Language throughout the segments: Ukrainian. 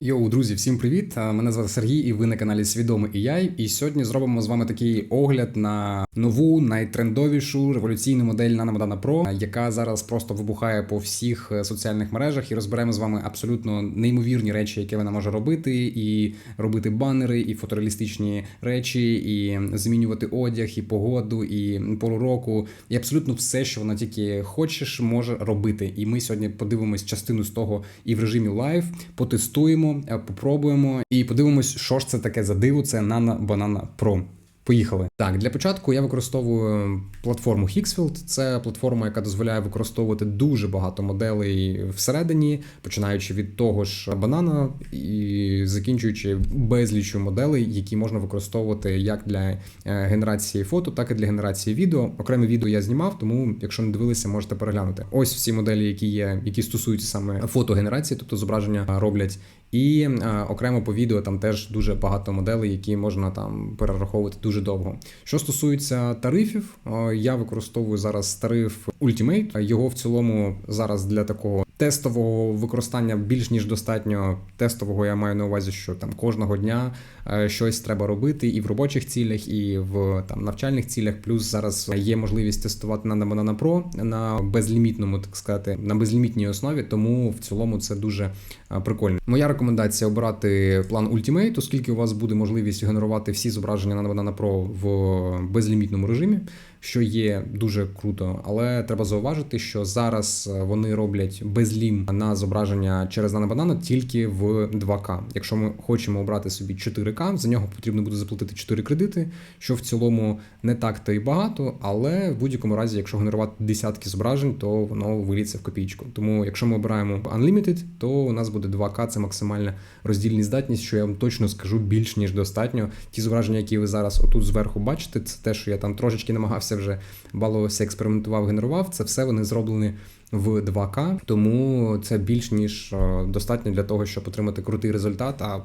Йоу, друзі, всім привіт! Мене звати Сергій, і ви на каналі Свідомий і я. І сьогодні зробимо з вами такий огляд на нову, найтрендовішу революційну модель Nano Bandana Pro, яка зараз просто вибухає по всіх е, соціальних мережах. І розберемо з вами абсолютно неймовірні речі, які вона може робити, і робити банери, і фотореалістичні речі, і змінювати одяг, і погоду, і пору року, і абсолютно все, що вона тільки хочеш, може робити. І ми сьогодні подивимось частину з того і в режимі лайв, потестуємо, е, попробуємо і подивимось, що ж це таке за диво. Це Nano Banana Pro. Поїхали. Так, для початку я використовую платформу Hixfield. Це платформа, яка дозволяє використовувати дуже багато моделей всередині, починаючи від того ж банана і закінчуючи безлічю моделей, які можна використовувати як для е, генерації фото, так і для генерації відео. Окреме відео я знімав, тому якщо не дивилися, можете переглянути. Ось всі моделі, які є, які стосуються саме фотогенерації, тобто зображення роблять. І е, окремо по відео там теж дуже багато моделей, які можна там перераховувати дуже довго. Що стосується тарифів, е, я використовую зараз тариф Ultimate. Його в цілому зараз для такого тестового використання більш ніж достатньо. Тестового я маю на увазі, що там кожного дня е, щось треба робити і в робочих цілях, і в там навчальних цілях. Плюс зараз є можливість тестувати на Banana Pro на безлімітному, так сказати, на безлімітній основі. Тому в цілому це дуже е, прикольно. Моя рекомендація обрати план Ultimate, оскільки у вас буде можливість генерувати всі зображення на Banana Pro в безлімітному режимі, що є дуже круто. Але треба зауважити, що зараз е, вони роблять безлім на зображення через Banana тільки в 2К. Якщо ми хочемо обрати собі 4К, за нього потрібно буде заплатити 4 кредити, що в цілому не так то і багато, але в будь-якому разі, якщо генерувати десятки зображень, то воно виліться в копійку. Тому, якщо ми обираємо Unlimited, то у нас буде 2К, це максимальна роздільна здатність, що я вам точно скажу більш ніж достатньо. Ті зображення, які ви зараз отут зверху бачите, це те, що я там трошечки намагався вже балувався, експериментував, генерував. Це все вони зроблені в 2К, тому це більш ніж е, достатньо для того, щоб отримати крутий результат. А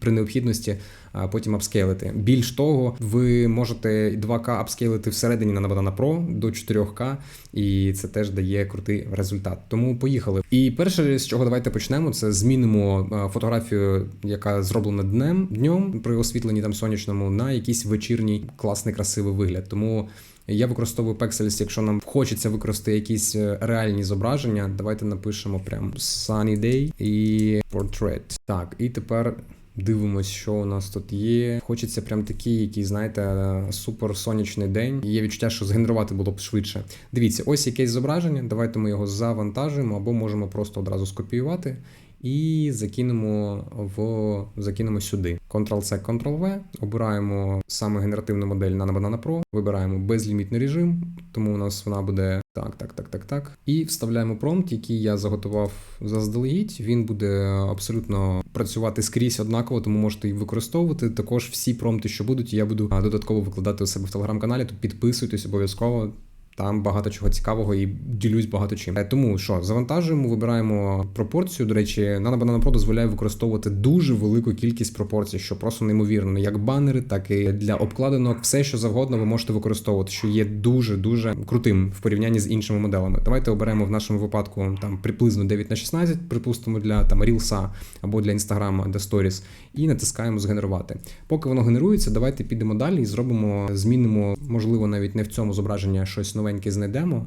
при необхідності потім апскейлити. Більш того, ви можете 2К апскейлити всередині на Banana Pro до 4К, і це теж дає крутий результат. Тому поїхали. І перше, з чого давайте почнемо, це змінимо фотографію, яка зроблена днем днем при освітленні там сонячному, на якийсь вечірній класний красивий вигляд. Тому. Я використовую Pexels, якщо нам хочеться використати якісь е, реальні зображення. Давайте напишемо прям Sunny Day і Portrait. Так, і тепер Дивимось, що у нас тут є. Хочеться прям такий, який, знаєте, суперсонячний день. Є відчуття, що згенерувати було б швидше. Дивіться, ось якесь зображення. Давайте ми його завантажуємо або можемо просто одразу скопіювати і закинемо в закинемо сюди. Ctrl-C, Ctrl-V, обираємо саме генеративну модель на Banana Pro, вибираємо безлімітний режим, тому у нас вона буде так, так, так, так, так. І вставляємо промпт, який я заготував заздалегідь. Він буде абсолютно працювати скрізь однаково, тому можете їх використовувати. Також всі промпти, що будуть, я буду додатково викладати у себе в телеграм-каналі. То підписуйтесь обов'язково. Там багато чого цікавого і ділюсь багато чим. Е, тому що завантажуємо, вибираємо пропорцію. До речі, Nano Banana Pro дозволяє використовувати дуже велику кількість пропорцій, що просто неймовірно, як банери, так і для обкладинок, все що завгодно, ви можете використовувати, що є дуже дуже крутим в порівнянні з іншими моделами. Давайте оберемо в нашому випадку там приблизно 9 на 16, припустимо, для там Reels або для Instagram, для Stories, і натискаємо згенерувати. Поки воно генерується, давайте підемо далі і зробимо, змінимо, можливо, навіть не в цьому зображенні щось новеньке знайдемо.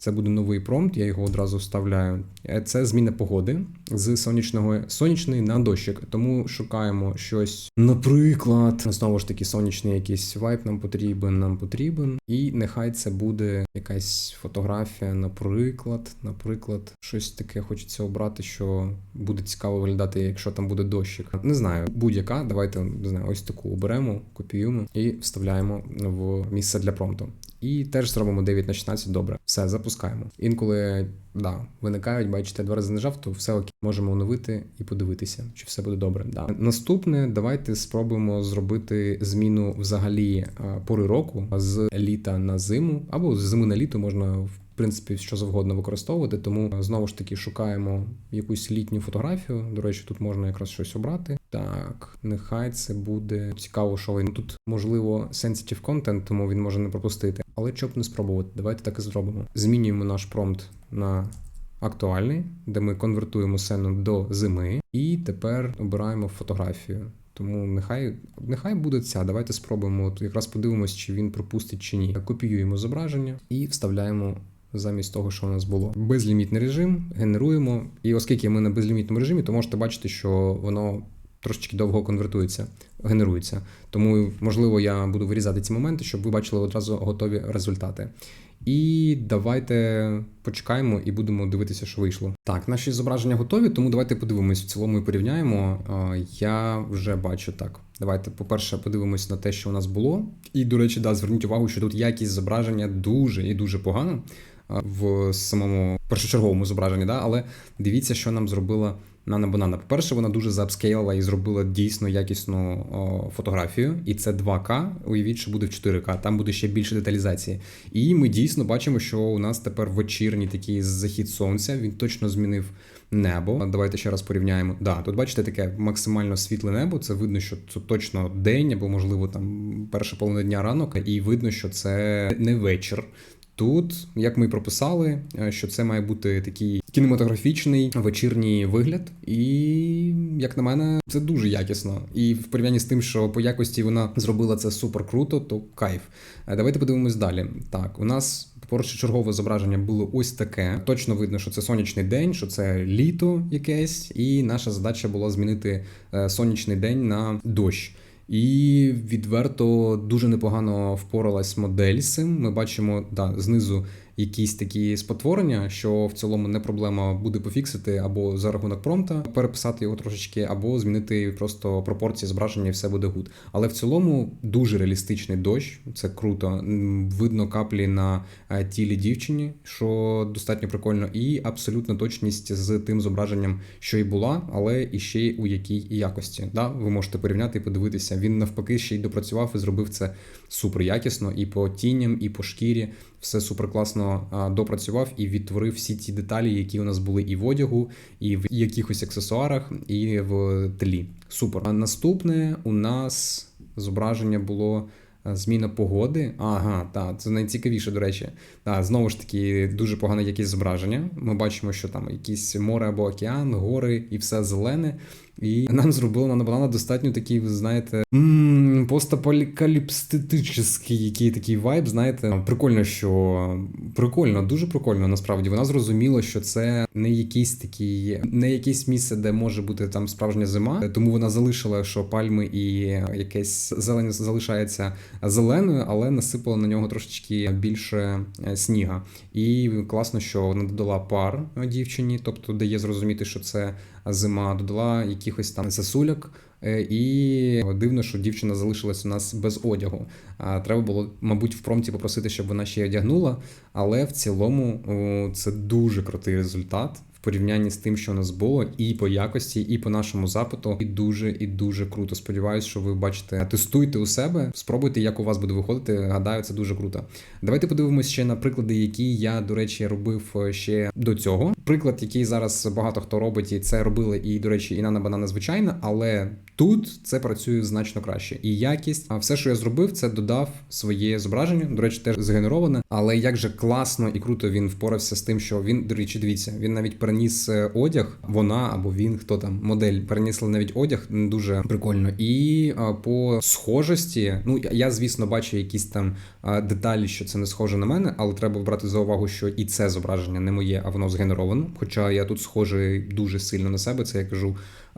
Це буде новий промпт, я його одразу вставляю. Е, це зміна погоди з сонячного сонячний на дощик. Тому шукаємо щось. Наприклад, знову ж таки, сонячний якийсь вайп нам потрібен, нам потрібен. І нехай це буде якась фотографія, наприклад, наприклад, щось таке хочеться обрати, що буде цікаво виглядати, якщо там буде дощик. Не знаю, будь-яка. Давайте не знаю, ось таку оберемо, копіюємо і вставляємо в місце для промпту. І теж зробимо 9 на 16, добре. Все, запускаємо. Інколи да, виникають, бачите, два рази нажав, то все окей. Можемо оновити і подивитися, чи все буде добре. Да. Наступне, давайте спробуємо зробити зміну взагалі пори року з літа на зиму, або з зими на літо можна в принципі, що завгодно використовувати. Тому знову ж таки шукаємо якусь літню фотографію. До речі, тут можна якраз щось обрати. Так, нехай це буде цікаво, що він тут можливо sensitive content, тому він може не пропустити. Але щоб не спробувати, давайте так і зробимо. Змінюємо наш промпт на актуальний, де ми конвертуємо сцену до зими, і тепер обираємо фотографію. Тому нехай нехай буде ця. Давайте спробуємо. От якраз подивимось, чи він пропустить чи ні. Копіюємо зображення і вставляємо замість того, що у нас було. Безлімітний режим, генеруємо. І оскільки ми на безлімітному режимі, то можете бачити, що воно трошечки довго конвертується, генерується. Тому, можливо, я буду вирізати ці моменти, щоб ви бачили одразу готові результати. І давайте почекаємо і будемо дивитися, що вийшло. Так, наші зображення готові, тому давайте подивимось в цілому і порівняємо. Я вже бачу так. Давайте, по-перше, подивимось на те, що у нас було. І, до речі, да, зверніть увагу, що тут якість зображення дуже і дуже погана в самому першочерговому зображенні, да? але дивіться, що нам зробила Нана Банана. По-перше, вона дуже заапскейлила і зробила дійсно якісну о, фотографію. І це 2К. Уявіть, що буде в 4К, там буде ще більше деталізації. І ми дійсно бачимо, що у нас тепер вечірній такий захід сонця. Він точно змінив небо. Давайте ще раз порівняємо. Да, тут бачите таке максимально світле небо. Це видно, що це точно день, або можливо там перша половина дня ранок, і видно, що це не вечір. Тут, як ми і прописали, е, що це має бути такий кінематографічний вечірній вигляд, і як на мене, це дуже якісно. І в порівнянні з тим, що по якості вона зробила це супер круто, то кайф. Е, Давайте подивимось далі. Так, у нас першочергове зображення було ось таке. Точно видно, що це сонячний день, що це літо якесь, і наша задача була змінити е, сонячний день на дощ. І відверто дуже непогано впоралась модель з цим. Ми бачимо да, знизу якісь такі спотворення, що в цілому не проблема буде пофіксити або за рахунок промпта переписати його трошечки, або змінити просто пропорції зображення, і все буде гуд. Але в цілому дуже реалістичний дощ, це круто. Видно каплі на е, тілі дівчині, що достатньо прикольно, і абсолютна точність з тим зображенням, що і була, але і ще й у якій якості. Да? Ви можете порівняти і подивитися. Він навпаки ще й допрацював і зробив це супер якісно і по тіням, і по шкірі. Все супер класно допрацював і відтворив всі ті деталі, які у нас були і в одягу, і в якихось аксесуарах, і в тлі. Супер. А наступне у нас зображення було. Зміна погоди. Ага, так, це найцікавіше, до речі. Так, знову ж таки, дуже погане якесь зображення. Ми бачимо, що там якісь море або океан, гори і все зелене. І нам зробили на банана достатньо такий, ви знаєте, постапокаліпстичний який такий вайб, знаєте. Прикольно, що прикольно, дуже прикольно. Насправді вона зрозуміла, що це не якийсь такий, не якесь місце, де може бути там справжня зима. Тому вона залишила, що пальми і якесь зелень залишається зеленою, але насипала на нього трошечки більше е, сніга. І класно, що вона додала пар дівчині, тобто дає зрозуміти, що це зима, додала якихось там засуляк. Е, І дивно, що дівчина залишилась у нас без одягу. Треба було, мабуть, в промті попросити, щоб вона ще одягнула. Але в цілому це дуже крутий результат в порівнянні з тим, що у нас було, і по якості, і по нашому запиту. І дуже і дуже круто. Сподіваюсь, що ви бачите, тестуйте у себе, спробуйте, як у вас буде виходити. Гадаю, це дуже круто. Давайте подивимося ще на приклади, які я, до речі, робив е, ще до цього. Приклад, який зараз багато хто робить, і це робили, і, до речі, і Нана Банана звичайна, але тут це працює значно краще. І якість, а все, що я зробив, це додав своє зображення. До речі, теж згенероване. Але як же класно і круто він впорався з тим, що він, до речі, дивіться, він навіть переніс е, одяг, вона або він, хто там, модель, перенесли навіть одяг. Дуже прикольно. І по схожості, ну я, звісно, бачу якісь там деталі, що це не схоже на мене, але треба брати за увагу, що і це зображення не моє, а воно згенеровано. Хоча я тут схожий дуже сильно на себе, це я кажу,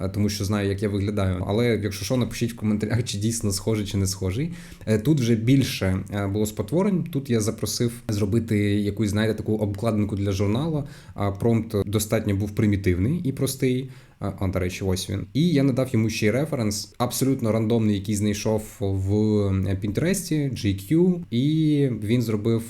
тому що знаю, як я виглядаю. Але якщо що, напишіть в коментарях, чи дійсно схожий, чи не схожий. Е, Тут вже більше е, було спотворень. Тут я запросив зробити якусь, знаєте, таку обкладинку для журналу. А промпт достатньо був примітивний і простий. А, до речі, ось він. І я надав йому ще й референс, абсолютно рандомний, який знайшов в Пінтересті, GQ, і він зробив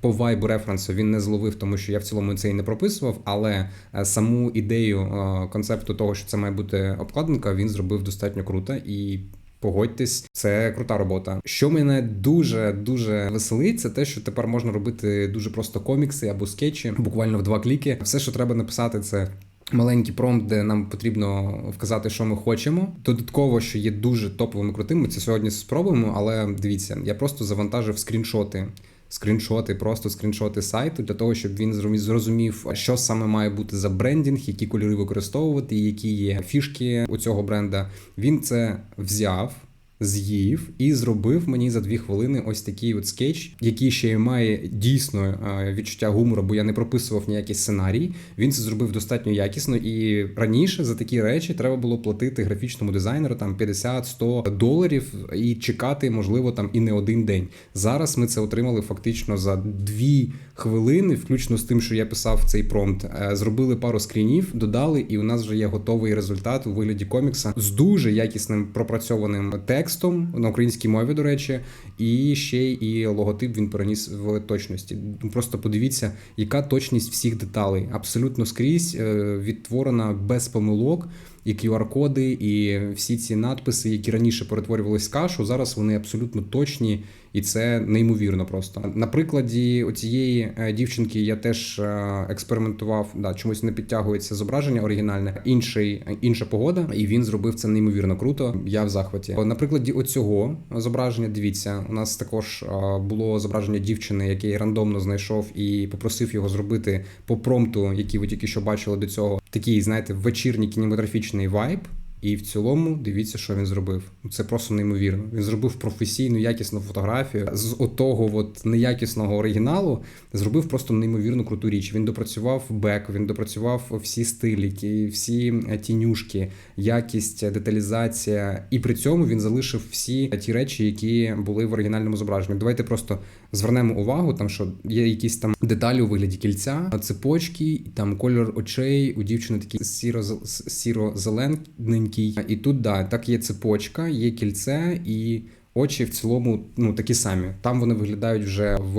по вайбу референсу. Він не зловив, тому що я в цілому це і не прописував, але е, саму ідею концепту того, що це має бути обкладинка, він зробив достатньо круто і. Погодьтесь, це крута робота. Що мене дуже дуже веселить, це те, що тепер можна робити дуже просто комікси або скетчі, буквально в два кліки. Все, що треба написати, це. Маленький промпт, де нам потрібно вказати, що ми хочемо. Додатково, що є дуже топовим і крутим. Ми це сьогодні спробуємо, але дивіться, я просто завантажив скріншоти скріншоти, просто скріншоти сайту для того, щоб він зрозумів, що саме має бути за брендінг, які кольори використовувати, які є фішки у цього бренда. Він це взяв. З'їв і зробив мені за дві хвилини ось такий от скетч, який ще й має дійсно е, відчуття гумору, бо я не прописував ніякий сценарій. Він це зробив достатньо якісно. І раніше за такі речі треба було платити графічному дизайнеру там 50-100 доларів і чекати, можливо, там і не один день. Зараз ми це отримали фактично за дві хвилини, включно з тим, що я писав цей промпт. Е, Зробили пару скрінів, додали, і у нас вже є готовий результат у вигляді комікса з дуже якісним пропрацьованим текстом на українській мові, до речі, і ще і логотип він переніс в точності. Ну, Просто подивіться, яка точність всіх деталей. Абсолютно скрізь е, відтворена без помилок. І QR-коди, і всі ці надписи, які раніше перетворювалися в кашу, зараз вони абсолютно точні, і це неймовірно просто. На прикладі оцієї е, дівчинки я теж е, експериментував. Да, чомусь не підтягується зображення оригінальне, інший інша погода, і він зробив це неймовірно круто. Я в захваті. На прикладі оцього зображення, дивіться, у нас також е, було зображення дівчини, яке я рандомно знайшов і попросив його зробити по промпту, який ви тільки що бачили до цього. Такий, знаєте, вечірній кінематографічний вайб. І в цілому дивіться, що він зробив. Це просто неймовірно. Він зробив професійну якісну фотографію з отого от неякісного оригіналу. Зробив просто неймовірну круту річ. Він допрацював бек, він допрацював всі стилі, ті- всі е, тінюшки, якість, деталізація. І при цьому він залишив всі ті речі, які були в оригінальному зображенні. Давайте просто звернемо увагу, там що є якісь там деталі у вигляді кільця, цепочки, там кольор очей у дівчини такий сіро сіро-зелененький. І тут да, так є цепочка, є кільце і. Очі в цілому ну такі самі. Там вони виглядають вже в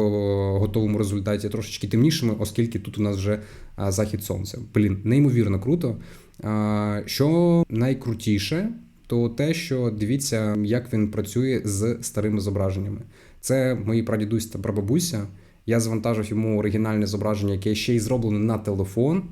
готовому результаті трошечки темнішими, оскільки тут у нас вже захід сонця. Блін, неймовірно круто. Що найкрутіше, то те, що дивіться, як він працює з старими зображеннями. Це мої прадідусь та прабабуся. Я завантажив йому оригінальне зображення, яке ще й зроблено на телефон.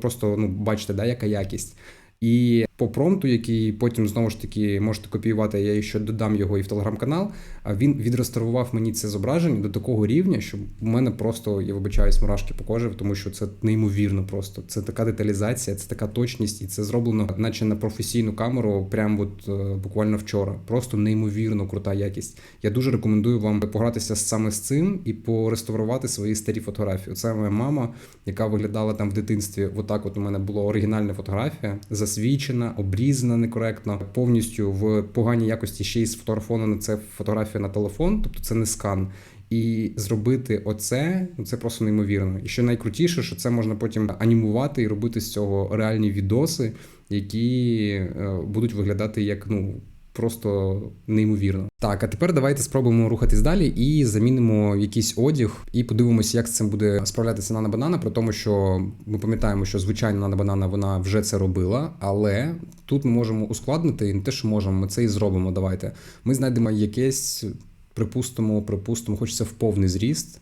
Просто ну бачите, да, яка якість. І по промпту, який потім знову ж таки можете копіювати, я ще додам його і в телеграм-канал. А він відреставрував мені це зображення до такого рівня, що в мене просто я вибачаюсь мурашки по кожі, тому що це неймовірно просто. Це така деталізація, це така точність, і це зроблено, наче на професійну камеру, прямо от е, буквально вчора. Просто неймовірно крута якість. Я дуже рекомендую вам погратися саме з цим і пореставрувати свої старі фотографії. Це моя мама, яка виглядала там в дитинстві. Отак, от у мене була оригінальна фотографія, засвічена, обрізана некоректно, повністю в поганій якості ще й сфотографована це фотографія на телефон, тобто це не скан. І зробити оце, ну це просто неймовірно. І що найкрутіше, що це можна потім анімувати і робити з цього реальні відоси, які е, будуть виглядати як ну. Просто неймовірно. Так, а тепер давайте спробуємо рухатись далі і замінимо якийсь одяг, і подивимося, як з цим буде справлятися Нана Банана, при тому, що ми пам'ятаємо, що звичайно Нана Банана вона вже це робила, але тут ми можемо ускладнити і не те, що можемо, ми це і зробимо. Давайте. Ми знайдемо якесь, припустимо, припустимо, хочеться в повний зріст.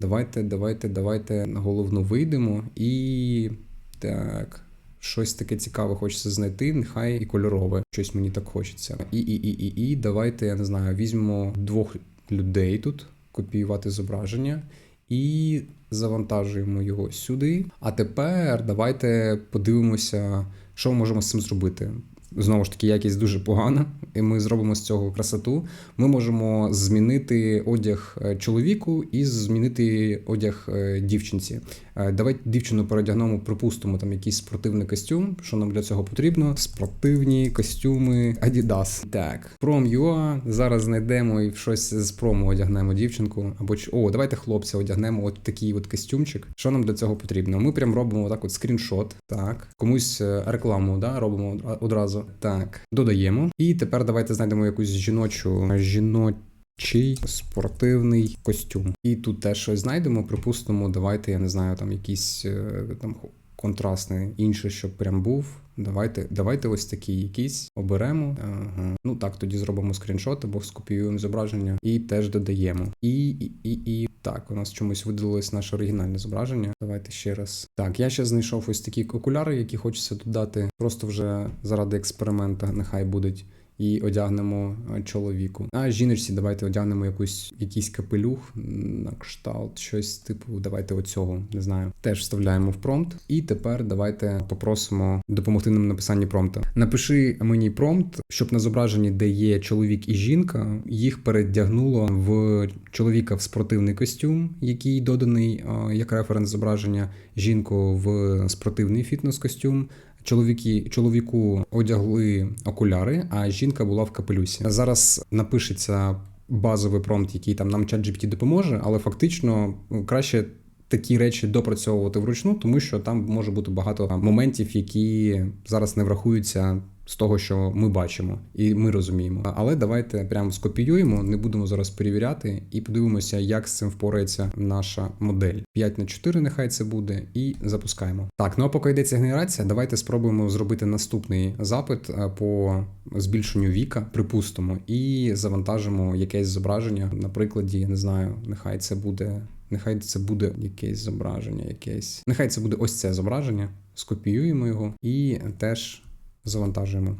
Давайте, давайте, давайте на головну вийдемо і так. Щось таке цікаве хочеться знайти, нехай і кольорове. Щось мені так хочеться. І, і, і, і, і давайте, я не знаю, візьмемо двох людей тут, копіювати зображення і завантажуємо його сюди. А тепер давайте подивимося, що ми можемо з цим зробити. Знову ж таки, якість дуже погана, і ми зробимо з цього красоту. Ми можемо змінити одяг е, чоловіку і змінити одяг е, дівчинці. Е, Давайте дівчину передягнемо, припустимо, там якийсь спортивний костюм. Що нам для цього потрібно? Спортивні костюми Adidas. Так, Prom.ua. Зараз знайдемо і щось з прому одягнемо дівчинку. Або о, давайте хлопця одягнемо от такий от костюмчик. Що нам для цього потрібно? Ми прям робимо так от скріншот. Так, комусь е, рекламу да, робимо одразу. Так, додаємо. І тепер давайте знайдемо якусь жіночу жіночу. Чий спортивний костюм. І тут теж щось знайдемо. Припустимо, давайте, я не знаю, там якийсь е, там контрастний, інший, щоб прям був. Давайте, давайте ось такий якийсь оберемо. Ага. Ну так, тоді зробимо скріншот або скопіюємо зображення і теж додаємо. І, і, і, і так, у нас чомусь видалилось наше оригінальне зображення. Давайте ще раз. Так, я ще знайшов ось такі окуляри, які хочеться додати. Просто вже заради експеримента, нехай будуть. І одягнемо е, чоловіку. А жіночці давайте одягнемо якусь якийсь капелюх на кшталт, щось типу, давайте оцього, не знаю. Теж вставляємо в промпт. І тепер давайте попросимо допомогти нам написанні промпта. Напиши мені промпт, щоб на зображенні, де є чоловік і жінка, їх передягнуло в чоловіка в спортивний костюм, який доданий е, як референс зображення, жінку в спортивний фітнес-костюм. Чоловіки чоловіку одягли окуляри, а жінка була в капелюсі. Зараз напишеться базовий промпт, який там нам ChatGPT допоможе, але фактично ну, краще. Такі речі допрацьовувати вручну, тому що там може бути багато моментів, які зараз не врахуються з того, що ми бачимо, і ми розуміємо. Але давайте прямо скопіюємо, не будемо зараз перевіряти, і подивимося, як з цим впорається наша модель. 5 на 4 нехай це буде, і запускаємо. Так, ну а поки йдеться генерація, давайте спробуємо зробити наступний запит е, по збільшенню віка, припустимо, і завантажимо якесь зображення. На прикладі, я не знаю, нехай це буде. Нехай це буде якесь зображення, якесь. Нехай це буде ось це зображення. Скопіюємо його і теж завантажуємо.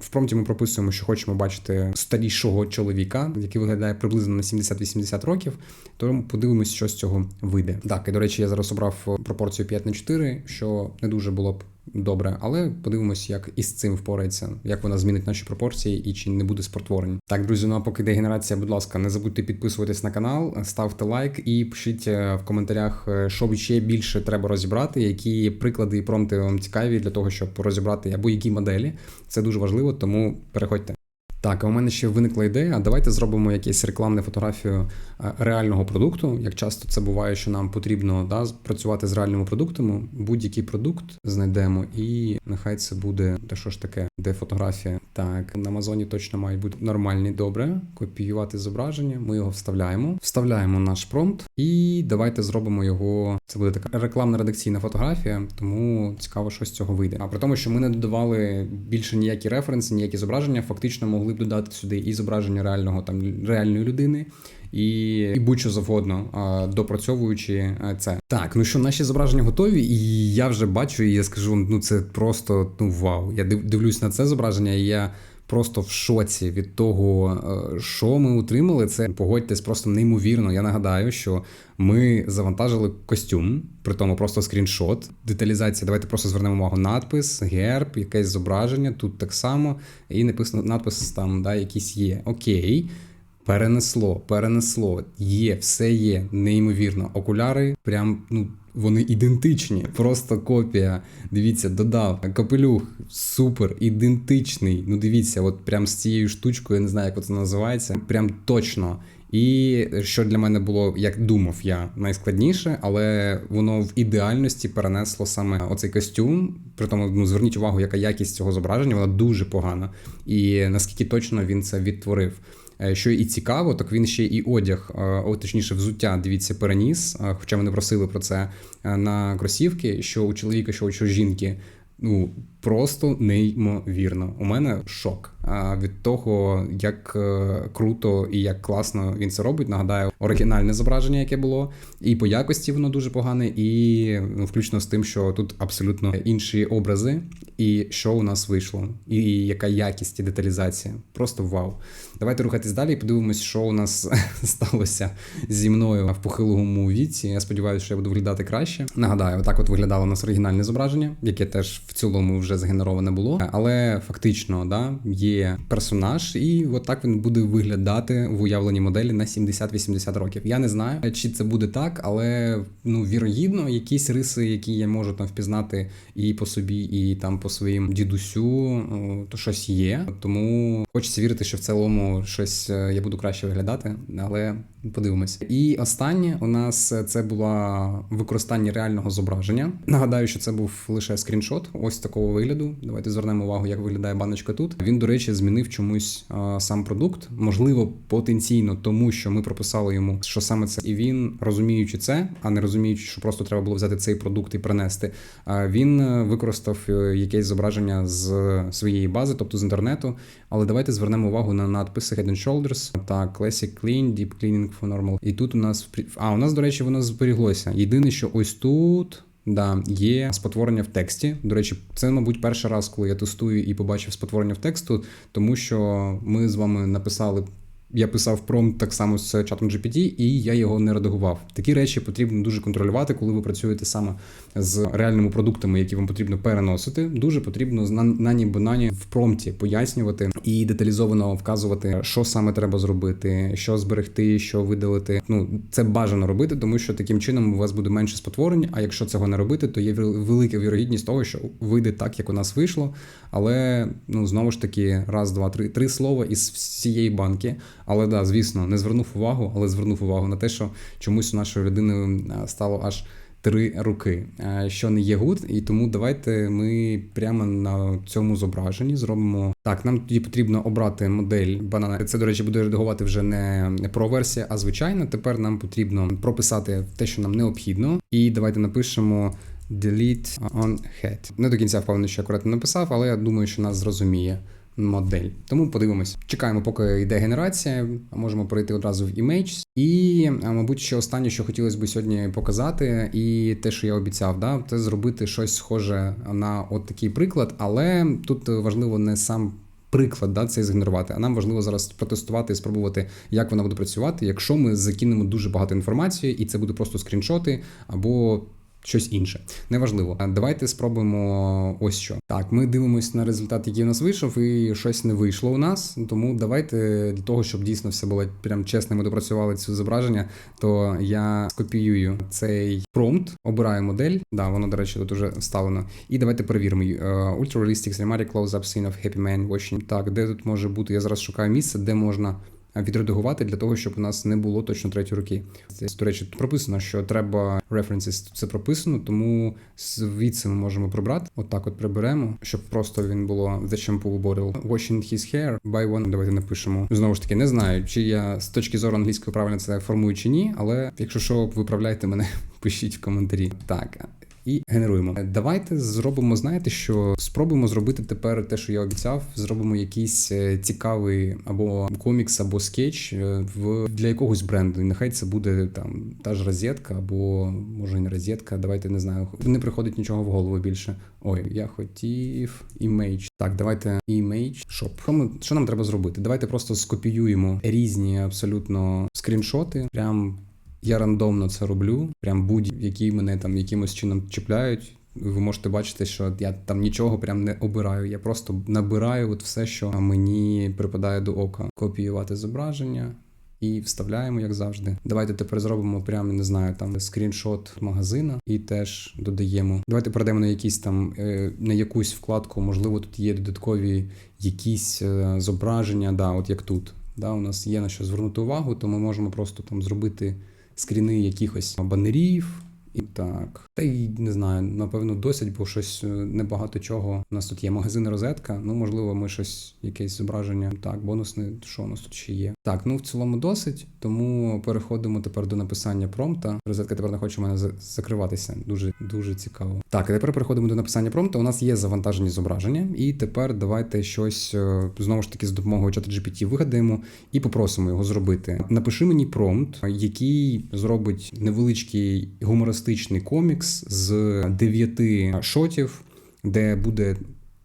В промпті ми прописуємо, що хочемо бачити старішого чоловіка, який виглядає приблизно на 70-80 років. Тому подивимось, що з цього вийде. Так, і до речі, я зараз обрав пропорцію 5 на 4, що не дуже було б добре, але подивимось, як із цим впорається, як вона змінить наші пропорції і чи не буде спортворень. Так, друзі, ну а поки дегенерація, будь ласка, не забудьте підписуватись на канал, ставте лайк і пишіть е, в коментарях, е, що ще більше треба розібрати, які приклади і промти вам цікаві для того, щоб розібрати або які моделі. Це дуже важливо, тому переходьте. Так, а у мене ще виникла ідея. Давайте зробимо якесь рекламне фотографію е, реального продукту. Як часто це буває, що нам потрібно да, працювати з реальними продуктами. Будь-який продукт знайдемо, і нехай це буде те, що ж таке, де фотографія. Так, на Амазоні точно мають бути нормальні, добре. Копіювати зображення. Ми його вставляємо, вставляємо наш промпт, і давайте зробимо його. Це буде така рекламна редакційна фотографія, тому цікаво, що з цього вийде. А при тому, що ми не додавали більше ніякі референси, ніякі зображення, фактично могли додати сюди і зображення реального там реальної людини. І, і будь-що завгодно, допрацьовуючи це. Так, ну що, наші зображення готові, і я вже бачу, і я скажу, ну це просто ну вау. Я див- дивлюсь на це зображення, і я просто в шоці від того, е, що ми отримали. Це погодьтесь просто неймовірно. Я нагадаю, що ми завантажили костюм, при тому просто скріншот. Деталізація. Давайте просто звернемо увагу. Надпис, герб, якесь зображення. Тут так само, і написано надпис там, да, якийсь є. Окей. Перенесло, перенесло, є, все є, неймовірно. Окуляри прям ну вони ідентичні, просто копія. Дивіться, додав капелюх, супер, ідентичний. Ну дивіться, от прям з цією штучкою, я не знаю, як це називається. Прям точно. І що для мене було, як думав я, найскладніше, але воно в ідеальності перенесло саме оцей костюм. При тому, ну зверніть увагу, яка якість цього зображення, вона дуже погана. І наскільки точно він це відтворив. Е, Що і цікаво, так він ще і одяг, е, о, точніше, взуття, дивіться, переніс. е, Хоча вони просили про це на кросівки, що у чоловіка, що у жінки. Ну просто неймовірно. У мене шок від того, як круто і як класно він це робить. Нагадаю, оригінальне зображення, яке було, і по якості воно дуже погане, і ну, включно з тим, що тут абсолютно інші образи, і що у нас вийшло, і яка якість і деталізація. Просто вау. Давайте рухатись далі і подивимось, що у нас сталося зі мною в похилому віці. Я сподіваюся, що я буду виглядати краще. Нагадаю, отак от виглядало у нас оригінальне зображення, яке теж в цілому вже згенероване було. Але фактично, да, є персонаж, і от так він буде виглядати в уявленій моделі на 70-80 років. Я не знаю, чи це буде так, але ну вірогідно, якісь риси, які я можу там впізнати і по собі, і там по своїм дідусю, то щось є. Тому хочеться вірити, що в цілому щось е, я буду краще виглядати, але подивимось. І останнє у нас е, це було використання реального зображення. Нагадаю, що це був лише скріншот, ось такого вигляду. Давайте звернемо увагу, як виглядає баночка тут. Він, до речі, змінив чомусь е, сам продукт, можливо, потенційно, тому що ми прописали йому, що саме це, і він, розуміючи це, а не розуміючи, що просто треба було взяти цей продукт і принести. е, Він використав якесь зображення з своєї бази, тобто з інтернету. Але давайте звернемо увагу на надписи Head and Shoulders так, Classic Clean, Deep Cleaning Normal. І тут у нас а у нас, до речі, воно зберіглося. Єдине, що ось тут. Да, є спотворення в тексті. До речі, це, мабуть, перший раз, коли я тестую і побачив спотворення в тексту, тому що ми з вами написали. Я писав промпт так само з чатом GPT, і я його не редагував. Такі речі потрібно дуже контролювати, коли ви працюєте саме з реальними продуктами, які вам потрібно переносити. Дуже потрібно на нані банані в промпті пояснювати і деталізовано вказувати, що саме треба зробити, що зберегти, що видалити. Ну це бажано робити, тому що таким чином у вас буде менше спотворень. А якщо цього не робити, то є велика вірогідність того, що вийде так, як у нас вийшло. Але ну знову ж таки, раз, два, три, три слова із всієї банки. Але да, звісно, не звернув увагу, але звернув увагу на те, що чомусь у нашої людини стало аж три руки, що не є гуд. І тому давайте ми прямо на цьому зображенні зробимо. Так, нам тоді потрібно обрати модель банана. Це, до речі, буде редагувати вже не про версія, а звичайно. Тепер нам потрібно прописати те, що нам необхідно. І давайте напишемо. Delete on head. Не до кінця впевнений, що акуратно написав, але я думаю, що нас зрозуміє модель. Тому подивимось. Чекаємо, поки йде генерація. Можемо перейти одразу в Image. І, мабуть, ще останнє, що хотілося б сьогодні показати, і те, що я обіцяв, да, це зробити щось схоже на от такий приклад, але тут важливо не сам. Приклад да, це згенерувати. А нам важливо зараз протестувати і спробувати, як вона буде працювати, якщо ми закинемо дуже багато інформації, і це буде просто скріншоти або щось інше. Неважливо. Давайте спробуємо ось що. Так, ми дивимося на результат, який у нас вийшов, і щось не вийшло у нас. Тому давайте для того, щоб дійсно все було прям чесно, ми допрацювали це зображення, то я скопіюю цей промпт, обираю модель. Да, воно, до речі, тут вже вставлено. І давайте перевіримо. Ultra Realistic Cinematic Close-Up Scene of Happy Man Watching. Так, де тут може бути? Я зараз шукаю місце, де можна відредагувати для того, щоб у нас не було точно третьої руки. Це, до речі, прописано, що треба references, це прописано, тому звідси ми можемо прибрати. Отак, от, от приберемо, щоб просто він було The Shampoo Bottle. Washing his hair by one. Давайте напишемо. Знову ж таки, не знаю, чи я з точки зору англійської правильно це формую чи ні, але якщо що, виправляйте мене, пишіть в коментарі. Так і генеруємо. Давайте зробимо, знаєте, що спробуємо зробити тепер те, що я обіцяв. Зробимо якийсь е, цікавий або комікс, або скетч е, в для якогось бренду. Нехай це буде там та ж розетка, або може не розетка. Давайте не знаю. Не приходить нічого в голову більше. Ой, я хотів імейдж. Так, давайте імейдж шоп. Що, що нам треба зробити? Давайте просто скопіюємо різні абсолютно скріншоти. Прям я рандомно це роблю, прям будь-які мене там якимось чином чіпляють. Ви можете бачити, що я там нічого прям не обираю. Я просто набираю от все, що мені припадає до ока. Копіювати зображення і вставляємо, як завжди. Давайте тепер зробимо прямо, не знаю, там скріншот магазина і теж додаємо. Давайте перейдемо на якісь там е, на якусь вкладку. Можливо, тут є додаткові якісь е, зображення. Да, от як тут. Да, У нас є на що звернути увагу, то ми можемо просто там зробити скріни якихось банерів. І так, та й не знаю, напевно, досить, бо щось е, небагато чого. У нас тут є магазин розетка. Ну, можливо, ми щось, якесь зображення. Так, бонусне, що у нас тут ще є. Так, ну в цілому досить. Тому переходимо тепер до написання промпта. Розетка тепер не хоче в мене закриватися. Дуже дуже цікаво. Так, і тепер переходимо до написання промпта. У нас є завантажені зображення, і тепер давайте щось е, знову ж таки з допомогою чата GPT вигадаємо і попросимо його зробити. Напиши мені промпт, який зробить невеличкий гумористичний комікс з дев'яти шотів, де буде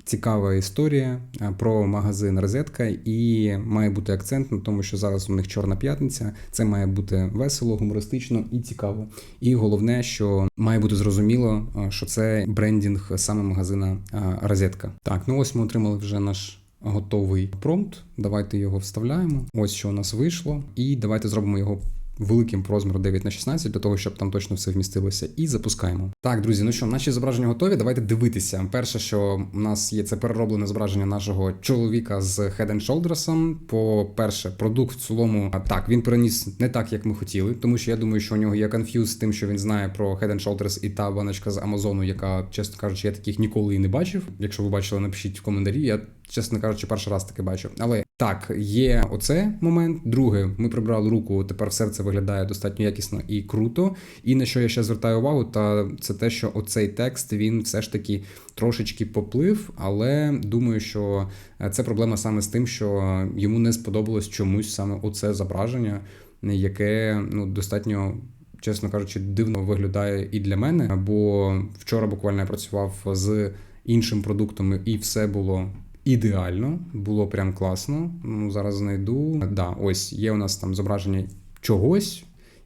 цікава історія е, про магазин Розетка, і має бути акцент на тому, що зараз у них чорна п'ятниця. Це має бути весело, гумористично і цікаво. І головне, що має бути зрозуміло, е, що це брендінг саме магазина е, Розетка. Так, ну ось ми отримали вже наш. Готовий промпт. Давайте його вставляємо. Ось що у нас вийшло, і давайте зробимо його великим по розміру 9 на 16 для того, щоб там точно все вмістилося, і запускаємо. Так, друзі, ну що, наші зображення готові. Давайте дивитися. Перше, що у нас є, це перероблене зображення нашого чоловіка з Head and Shoulders. По перше, продукт в цілому так він переніс не так, як ми хотіли, тому що я думаю, що у нього є конф'юз з тим, що він знає про Head and Shoulders і та баночка з Амазону, яка, чесно кажучи, я таких ніколи і не бачив. Якщо ви бачили, напишіть в коментарі. Я чесно кажучи, перший раз таки бачу. Але так, є оце момент. Друге, ми прибрали руку. Тепер все це виглядає достатньо якісно і круто. І на що я ще звертаю увагу, та це те, що оцей текст він все ж таки трошечки поплив, але думаю, що це проблема саме з тим, що йому не сподобалось чомусь саме оце зображення, яке ну достатньо чесно кажучи, дивно виглядає і для мене. Бо вчора буквально я працював з іншим продуктом, і все було. Ідеально, було прям класно. Ну, зараз знайду. Да, ось є у нас там зображення чогось,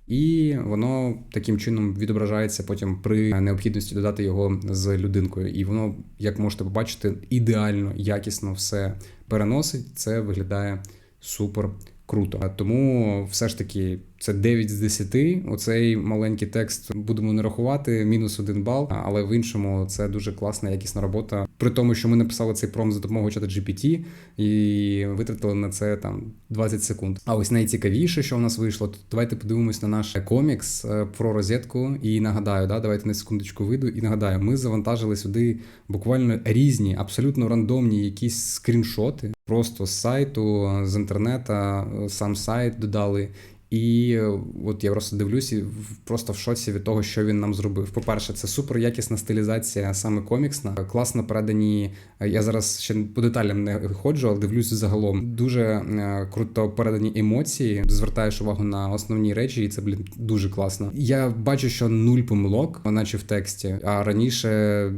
і воно таким чином відображається потім при необхідності додати його з людинкою. І воно, як можете побачити, ідеально, якісно все переносить. Це виглядає супер круто. Тому все ж таки це 9 з 10. Оцей маленький текст будемо не рахувати, мінус один бал. Але в іншому це дуже класна, якісна робота. При тому, що ми написали цей пром за допомогою чата GPT і витратили на це там 20 секунд. А ось найцікавіше, що в нас вийшло, то давайте подивимось на наш комікс е, про розетку. І нагадаю, да, давайте на секундочку вийду. І нагадаю, ми завантажили сюди буквально різні, абсолютно рандомні якісь скріншоти. Просто з сайту, з інтернета, сам сайт додали. І е, от я просто дивлюсь і просто в шоці від того, що він нам зробив. По-перше, це супер якісна стилізація, саме коміксна, класно передані. е, Я зараз ще по деталям не ходжу, але дивлюсь загалом. Дуже е, круто передані емоції. Звертаєш увагу на основні речі, і це блін дуже класно. Я бачу, що нуль помилок, наче в тексті. А раніше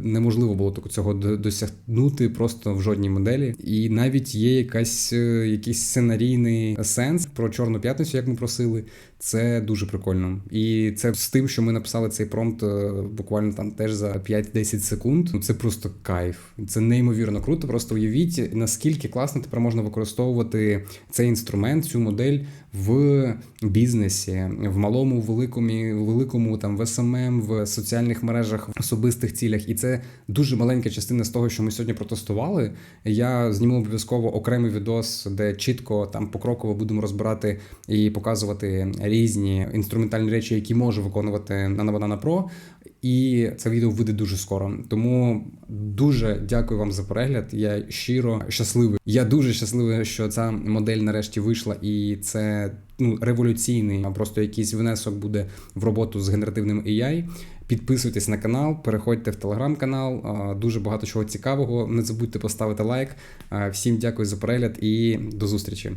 неможливо було цього досягнути просто в жодній моделі. І навіть є якась якийсь сценарійний сенс про чорну п'ятницю, як ми просили. сили Це дуже прикольно. І це з тим, що ми написали цей промпт е, буквально там теж за 5-10 секунд. Ну, Це просто кайф. Це неймовірно круто. Просто уявіть, наскільки класно тепер можна використовувати цей інструмент, цю модель в бізнесі, в малому, великому, великому там в СММ, в соціальних мережах, в особистих цілях. І це дуже маленька частина з того, що ми сьогодні протестували. Я зніму обов'язково окремий відос, де чітко там покроково будемо розбирати і показувати різні інструментальні речі, які може виконувати Nano Banana Pro. І це відео вийде дуже скоро. Тому дуже дякую вам за перегляд. Я щиро щасливий. Я дуже щасливий, що ця модель нарешті вийшла, і це ну революційний, просто якийсь внесок буде в роботу з генеративним AI. Підписуйтесь на канал, переходьте в телеграм-канал. Дуже багато чого цікавого. Не забудьте поставити лайк. Всім дякую за перегляд і до зустрічі.